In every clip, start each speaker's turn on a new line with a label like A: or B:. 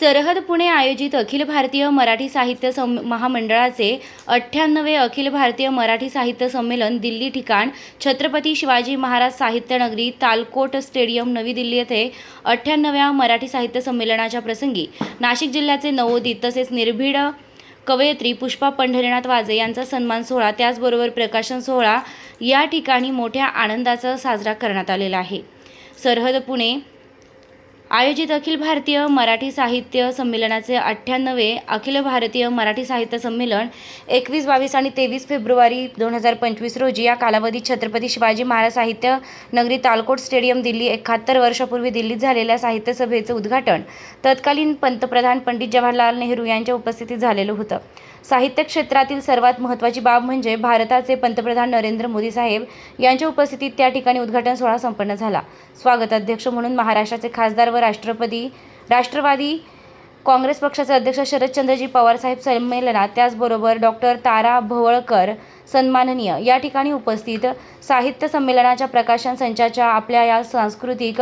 A: सरहद पुणे आयोजित अखिल भारतीय मराठी साहित्य सं महामंडळाचे अठ्ठ्याण्णवे अखिल भारतीय मराठी साहित्य संमेलन दिल्ली ठिकाण छत्रपती शिवाजी महाराज साहित्य नगरी तालकोट स्टेडियम नवी दिल्ली येथे अठ्ठ्याण्णव्या मराठी साहित्य संमेलनाच्या प्रसंगी नाशिक जिल्ह्याचे नवोदित तसेच निर्भीड कवयित्री पुष्पा पंढरीनाथ वाजे यांचा सन्मान सोहळा त्याचबरोबर प्रकाशन सोहळा या ठिकाणी मोठ्या आनंदाचा साजरा करण्यात आलेला आहे. सरहद पुणे आयोजित अखिल भारतीय मराठी साहित्य संमेलनाचे अठ्ठ्याण्णवे अखिल भारतीय मराठी साहित्य संमेलन एकवीस बावीस आणि तेवीस फेब्रुवारी दोन हजार पंचवीस रोजी या कालावधीत छत्रपती शिवाजी महाराज साहित्य नगरी तालकोट स्टेडियम दिल्ली एकाहत्तर वर्षापूर्वी दिल्लीत झालेल्या साहित्य सभेचं उद्घाटन. तत्कालीन पंतप्रधान पंडित जवाहरलाल नेहरू यांच्या उपस्थितीत झालेलं होतं. साहित्य क्षेत्रातील सर्वात महत्त्वाची बाब म्हणजे भारताचे पंतप्रधान नरेंद्र मोदी साहेब यांच्या उपस्थितीत त्या ठिकाणी उद्घाटन सोहळा संपन्न झाला. स्वागताध्यक्ष म्हणून महाराष्ट्राचे खासदार व राष्ट्रपती राष्ट्रवादी काँग्रेस पक्षाचे अध्यक्ष शरदचंद्रजी पवार साहेब संमेलनात त्याचबरोबर डॉक्टर तारा भवळकर सन्माननीय या ठिकाणी उपस्थित साहित्य संमेलनाच्या प्रकाशन संचाच्या आपल्या या सांस्कृतिक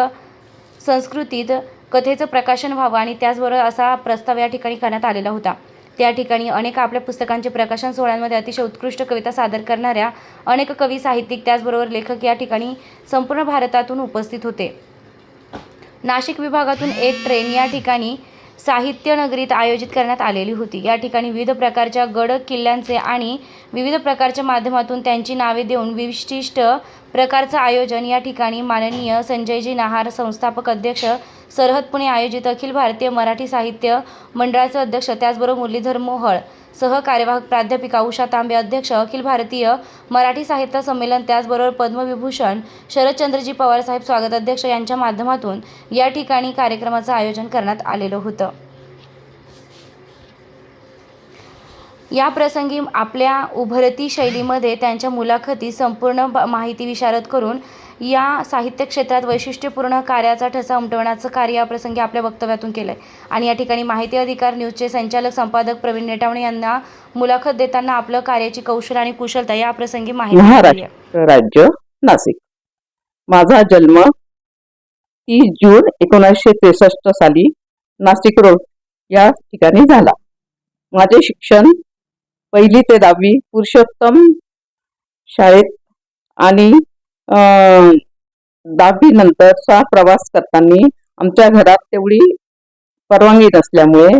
A: संस्कृतीत कथेचं प्रकाशन व्हावं आणि त्याचबरोबर असा प्रस्ताव या ठिकाणी करण्यात आलेला होता. त्या ठिकाणी अनेक आपल्या पुस्तकांचे प्रकाशन सोहळ्यांमध्ये अतिशय उत्कृष्ट कविता सादर करणाऱ्या अनेक कवी साहित्यिक त्याचबरोबर लेखक या ठिकाणी संपूर्ण भारतातून उपस्थित होते. नाशिक विभागातून एक ट्रेन या ठिकाणी साहित्य नगरीत आयोजित करण्यात आलेली होती. या ठिकाणी विविध प्रकारच्या गड किल्ल्यांचे आणि विविध प्रकारच्या माध्यमातून त्यांची नावे देऊन विशिष्ट प्रकारचं आयोजन या ठिकाणी माननीय संजयजी नहार संस्थापक अध्यक्ष सरहद पुणे आयोजित अखिल भारतीय मराठी साहित्य मंडळाचे अध्यक्ष त्याचबरोबर मुरलीधर मोहळ सहकार्यवाहक प्राध्यापिका उषा तांबे अध्यक्ष अखिल भारतीय मराठी साहित्य संमेलन त्याचबरोबर पद्मविभूषण शरदचंद्रजी पवार साहेब स्वागत अध्यक्ष यांच्या माध्यमातून या ठिकाणी कार्यक्रमाचं आयोजन करण्यात आलेलं होतं. या प्रसंगी आपल्या उभरती शैलीमध्ये त्यांच्या मुलाखती संपूर्ण माहिती विशारद करून या साहित्य क्षेत्रात वैशिष्ट्यपूर्ण कार्याचा ठसा उमटवण्याचं कार्य या प्रसंगी आपल्या वक्तव्यातून केलं आहे आणि या ठिकाणी माहिती अधिकार न्यूजचे संचालक संपादक प्रवीण नेटावणे यांना मुलाखत देताना आपलं कार्याची कौशल आणि कुशलता या प्रसंगी माहिती
B: राज्य नाशिक. माझा जन्म तीस जून एकोणीसशे त्रेसष्ट साली नाशिक रोड या ठिकाणी झाला. माझे शिक्षण पहिली ते दहावी पुरुषोत्तम शाळेत आणि दहावी नंतरचा प्रवास करताना आमच्या घरात तेवढी परवानगी नसल्यामुळे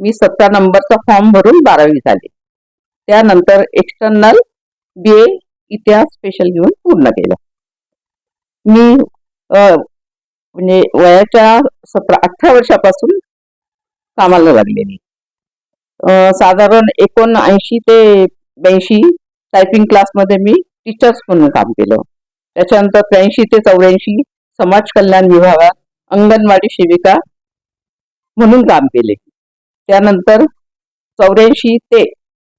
B: मी सतरा नंबरचा फॉर्म भरून बारावी झाले. त्यानंतर एक्सटर्नल बी ए इतिहास स्पेशल घेऊन पूर्ण केलं. मी म्हणजे वयाच्या सतरा अठरा वर्षापासून कामाला लागलेली. साधारण एकोणऐंशी ते ब्याऐंशी टायपिंग क्लासमध्ये मी टीचर्स म्हणून काम केलं. त्याच्यानंतर त्र्याऐंशी ते चौऱ्याऐंशी समाज कल्याण विभागात अंगणवाडी सेविका म्हणून काम केले. त्यानंतर चौऱ्याऐंशी ते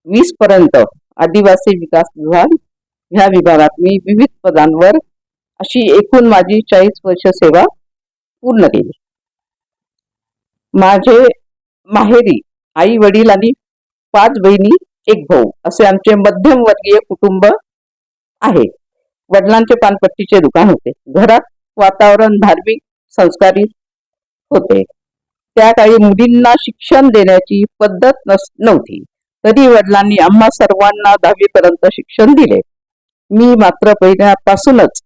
B: वीस पर्यंत आदिवासी विकास विभाग ह्या विभागात मी विविध पदांवर अशी एकूण माझी चाळीस वर्ष सेवा पूर्ण केली. माझे माहेरी आई वडील आणि पाच बहिणी एक भाऊ असे आमचे मध्यमवर्गीय कुटुंब आहे. वडिलांचे पानपट्टीचे दुकान होते. घरात वातावरण धार्मिक संस्कारी होते. त्या काळी मुलींना शिक्षण देण्याची पद्धत नस नव्हती. तरी वडिलांनी आम्हा सर्वांना दहावीपर्यंत शिक्षण दिले. मी मात्र पहिल्यापासूनच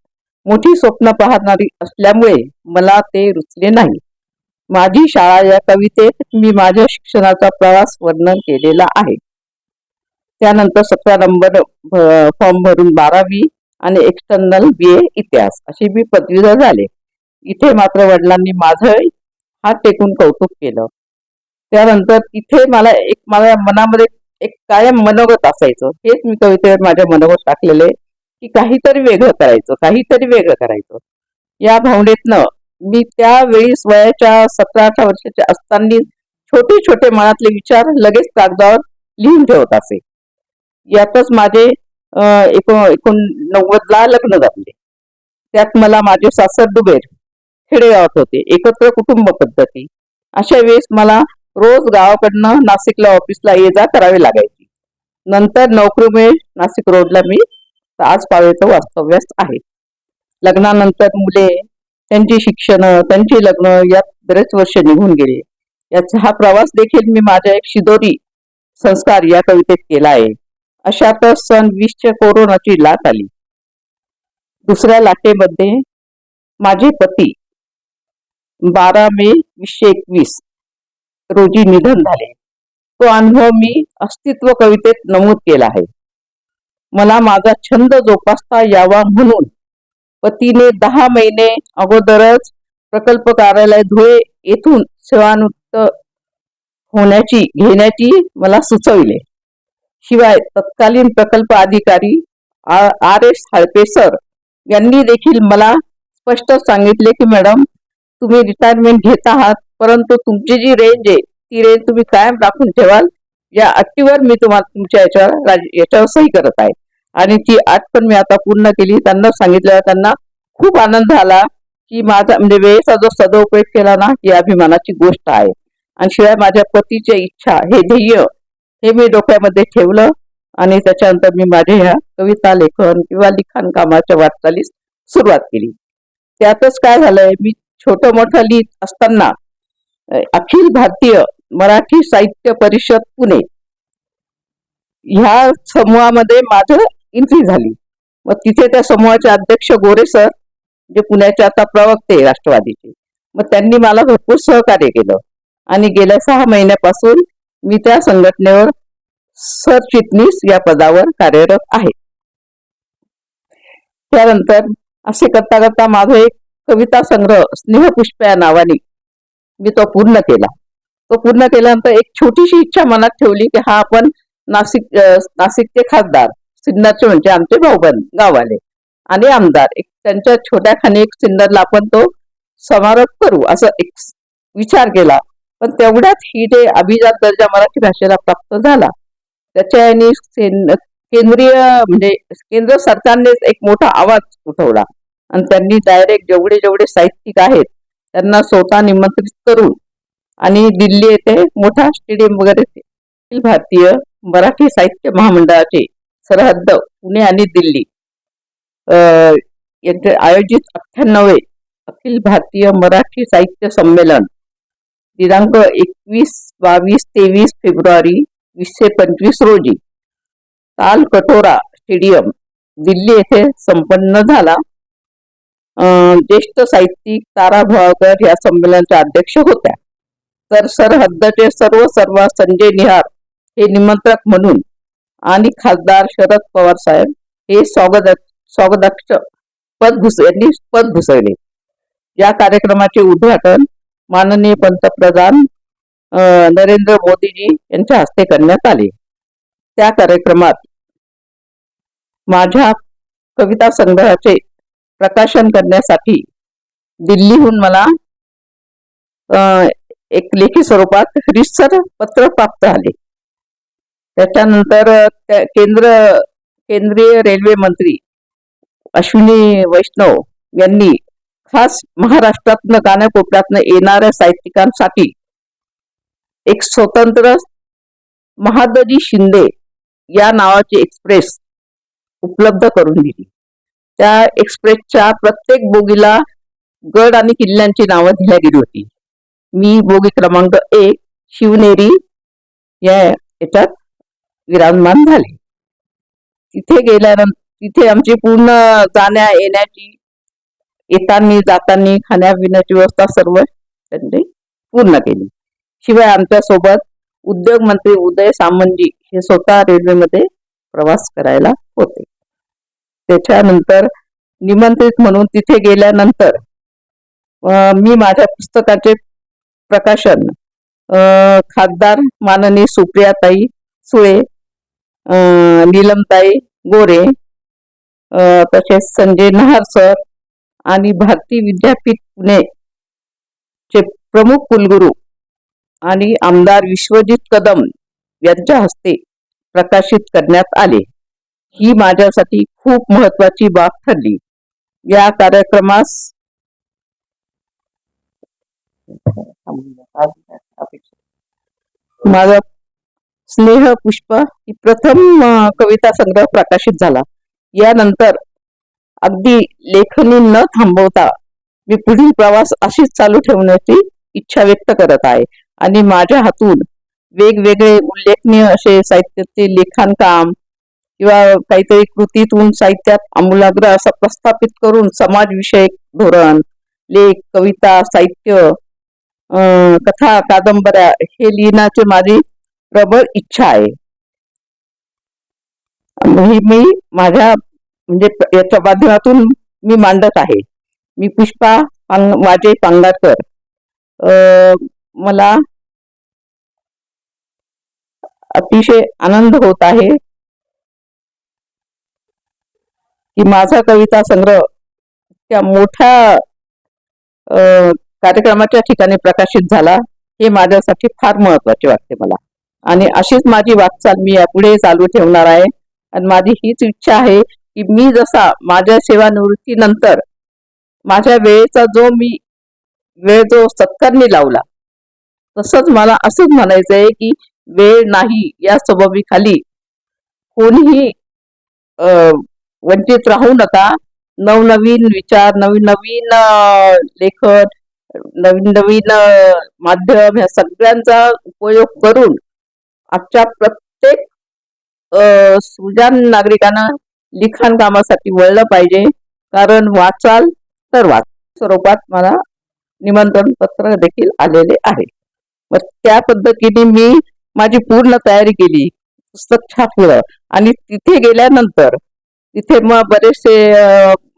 B: मोठी स्वप्न पाहणारी असल्यामुळे मला ते रुचले नाही. माझी शाळा या कवितेत मी माझ्या शिक्षणाचा प्रवास वर्णन केलेला आहे. त्यानंतर सतरा नंबर फॉर्म भरून बारावी आणि एक्सटर्नल बी ए इतिहास अशी मी पदवीधर झाले. इथे मात्र वडिलांनी माझं हात टेकून कौतुक केलं. त्यानंतर इथे मला एक माझ्या मनामध्ये एक कायम मनोगत असायचं. हेच मी कवितेवर माझ्या मनोगत टाकलेले की काहीतरी वेगळं करायचं काहीतरी वेगळं करायचं. या भावनेतनं मी त्यावेळी वयाच्या सतरा अठरा वर्षाच्या असताना छोटे छोटे मनातले विचार लगेच कागदावर लिहून ठेवत असे. यातच माझे एकोण एको एकोणनव्वदला लग्न जमले त्यात मला माझे सासर दुबेर खेडेगावात होते. एकत्र कुटुंब पद्धती. अशा वेळेस मला रोज गावाकडनं नाशिकला ऑफिसला ये जा करावी लागायची. नंतर नोकरीमुळे नाशिक रोडला मी आज पावेचं वास्तव्यास आहे. लग्नानंतर मुले त्यांची शिक्षण त्यांची लग्न यात बरेच वर्ष निघून गेले. याचा हा प्रवास देखील मी माझ्या एक शिदोरी संस्कार या कवितेत केला आहे. अशातच सन वीसच्या कोरोनाची लाट आली. दुसऱ्या लाटेमध्ये माझे पती बारा मे वीसशे एकवीस रोजी निधन झाले. तो अनुभव मी अस्तित्व कवितेत नमूद केला आहे. मला माझा छंद जोपासता यावा म्हणून पतीने दहा महिने अगोदरच प्रकल्प कार्यालय धुळे येथून सेवानिवृत्त होण्याची घेण्याची मला सुचविले. शिवाय तत्कालीन प्रकल्प अधिकारी आर एस हळपे सर यांनी देखील मला स्पष्ट सांगितले की मॅडम तुम्ही रिटायरमेंट घेत आहात परंतु तुमची जी रेंज आहे ती रेंज तुम्ही कायम राखून ठेवाल. या अट्टीवर मी तुम्हाला तुमच्या याच्यावर राज- याच्यावर सही करत आहे. आणि ती आठ पण मी आता पूर्ण केली. त्यांना सांगितलं त्यांना खूप आनंद झाला की माझा म्हणजे वेळेचा जो सदुपयोग केला ना ही अभिमानाची गोष्ट आहे. आणि शिवाय माझ्या पतीच्या इच्छा हे ध्येय हे मी डोक्यामध्ये ठेवलं आणि त्याच्यानंतर मी माझ्या ह्या कविता लेखन किंवा लिखाण कामाच्या वाटचालीस सुरुवात केली. त्यातच काय झालंय मी छोटं मोठं लिहित असताना अखिल भारतीय मराठी साहित्य परिषद पुणे ह्या समूहामध्ये माझं एंट्री झाली. मग तिथे त्या समूहाचे अध्यक्ष गोरे सर जे पुण्याचे आता प्रवक्ते राष्ट्रवादीचे. मग त्यांनी मला भरपूर सहकार्य केलं. आणि गेल्या सहा महिन्यापासून मी त्या संघटनेवर सरचिटणीस या पदावर कार्यरत आहे. त्यानंतर असे करता करता माझा एक कविता संग्रह स्नेहपुष्प या नावाने मी तो पूर्ण केला. तो पूर्ण केल्यानंतर एक छोटीशी इच्छा मनात ठेवली की हा आपण नाशिक नाशिकचे खासदार सिन्नरचे म्हणजे आमचे भाऊबंद गाववाले आणि आमदार एक त्यांच्या छोट्या खाणी एक सिन्नरला आपण तो समारोप करू असं एक विचार केला. पण तेवढाच ही जे अभिजात दर्जा मराठी भाषेला प्राप्त झाला त्याच्याने केंद्रीय म्हणजे केंद्र सरकारनेच एक मोठा आवाज उठवला. आणि त्यांनी डायरेक्ट जेवढे जेवढे साहित्यिक आहेत त्यांना स्वतः निमंत्रित करून आणि दिल्ली येथे मोठा स्टेडियम वगैरे अखिल भारतीय मराठी साहित्य महामंडळाचे सरहद्द पुणे आणि दिल्ली अं, यांचे आयोजित अठ्ठ्याण्णवे अखिल भारतीय मराठी साहित्य संमेलन दिनांक एकवीस बावीस तेवीस फेब्रुवारी वीसशे पंचवीस रोजी ताल कटोरा स्टेडियम दिल्ली येथे संपन्न झाला. ज्येष्ठ साहित्यिक तारा भावकर या संमेलनाच्या अध्यक्ष होत्या. तर सरहद्दचे सर्व सर्व संजय निहार हे निमंत्रक म्हणून आणि खासदार शरद पवार साहेब हे स्वागत स्वागताक्ष पद भुस यांनी पद भुसवले. या कार्यक्रमाचे उद्घाटन माननीय पंतप्रधान नरेंद्र मोदीजी यांच्या हस्ते करण्यात आले. त्या कार्यक्रमात माझ्या कविता संग्रहाचे प्रकाशन करण्यासाठी दिल्लीहून मला एक लेखी स्वरूपात रिसर पत्र प्राप्त झाले. त्याच्यानंतर त्या- केंद्र केंद्रीय रेल्वे मंत्री अश्विनी वैष्णव यांनी खास महाराष्ट्रातनं कानाकोपऱ्यातनं येणाऱ्या साहित्यिकांसाठी एक स्वतंत्र महादजी शिंदे या नावाची एक्सप्रेस उपलब्ध करून दिली. त्या एक्सप्रेसच्या प्रत्येक बोगीला गड आणि किल्ल्यांची नावं दिल्या गेली होती. मी बोगी क्रमांक एक शिवनेरी या याच्यात विराजमान झाले. तिथे गेल्यानंतर तिथे आमची पूर्ण जाण्या येण्याची येतानी जातानी खाण्यापिण्याची व्यवस्था सर्व त्यांनी पूर्ण केली. शिवाय आमच्यासोबत उद्योग मंत्री उदय सामंतजी हे स्वतः रेल्वेमध्ये प्रवास करायला होते. त्याच्यानंतर निमंत्रित म्हणून तिथे गेल्यानंतर मी माझ्या पुस्तकाचे प्रकाशन खासदार माननीय सुप्रियाताई सुळे नीलमताई गोरे तसेच संजय नहार सर आणि भारती विद्यापीठ पुणे चे प्रमुख कुलगुरू आणि आमदार विश्वजित कदम यांच्या हस्ते प्रकाशित करण्यात आले. ही माझ्यासाठी खूप महत्वाची बाब ठरली. या कार्यक्रमास माझा स्नेह पुष्प ही प्रथम कविता संग्रह प्रकाशित झाला. यानंतर अगदी लेखनी न थांबवता मी पुढील प्रवास अशीच चालू ठेवण्याची इच्छा व्यक्त करत आहे. आणि माझ्या हातून वेगवेगळे उल्लेखनीय असे साहित्याचे लिखाण काम किंवा काहीतरी कृतीतून साहित्यात आमूलाग्र असं प्रस्थापित करून समाजविषयक धोरण लेख कविता साहित्य कथा कादंबऱ्या हे लिहिण्याची माझी प्रबळ इच्छा आहे. मी माझ्या म्हणजे याच्या माध्यमातून मी मांडत आहे. मी पुष्पा पांग- वाजे पांगारकर. मला अतिशय आनंद होत आहे की माझा कविता संग्रह त्या मोठ्या कार्यक्रमाच्या ठिकाणी प्रकाशित झाला हे माझ्यासाठी फार महत्त्वाचे वाटते मला. आणि अशीच माझी वाटचाल मी यापुढे चालू ठेवणार आहे. आणि माझी हीच इच्छा आहे की मी जसा माझ्या सेवानिवृत्तीनंतर माझ्या वेळेचा जो मी वेळ जो सत्कारणी लावला तसंच मला असंच म्हणायचं आहे की वेळ नाही या स्वभावीखाली. कोणीही वंचित राहू नका. नवनवीन विचार नवीन नवीन लेखन नवीन नवीन माध्यम ह्या सगळ्यांचा उपयोग करून आजच्या प्रत्येक सुजान नागरिकांना लिखाण कामासाठी वळलं पाहिजे. कारण वाचाल तर वाच. स्वरूपात मला निमंत्रण पत्र देखील आलेले आहे. मग त्या पद्धतीने मी माझी पूर्ण तयारी केली. पुस्तक छापलं. आणि तिथे गेल्यानंतर तिथे मग बरेचसे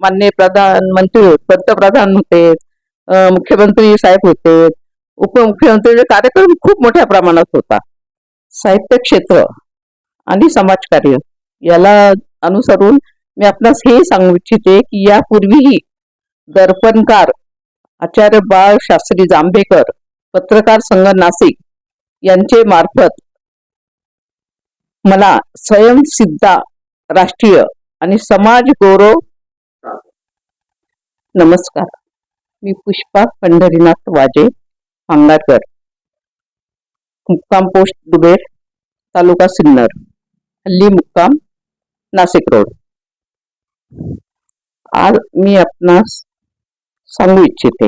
B: मान्य प्रधानमंत्री पंतप्रधान होते मुख्यमंत्री साहेब होते उपमुख्यमंत्री म्हणजे कार्यक्रम खूप मोठ्या प्रमाणात होता. साहित्य क्षेत्र आणि समाजकार्य याला अनुसरून मी आपणास हे सांगू इच्छिते की यापूर्वीही दर्पणकार आचार्य बाळ शास्त्री जांभेकर पत्रकार संघ नाशिक यांचे मार्फत मला स्वयंसिद्धा राष्ट्रीय आणि समाज गौरव नमस्कार. मी पुष्पा पंढरीनाथ वाजे अंगारकर मुक्काम पोस्ट दुबेर तालुका सिन्नर. हल्ली मुक्काम नाशिक रोड. आज मी आपणास सांगू इच्छिते.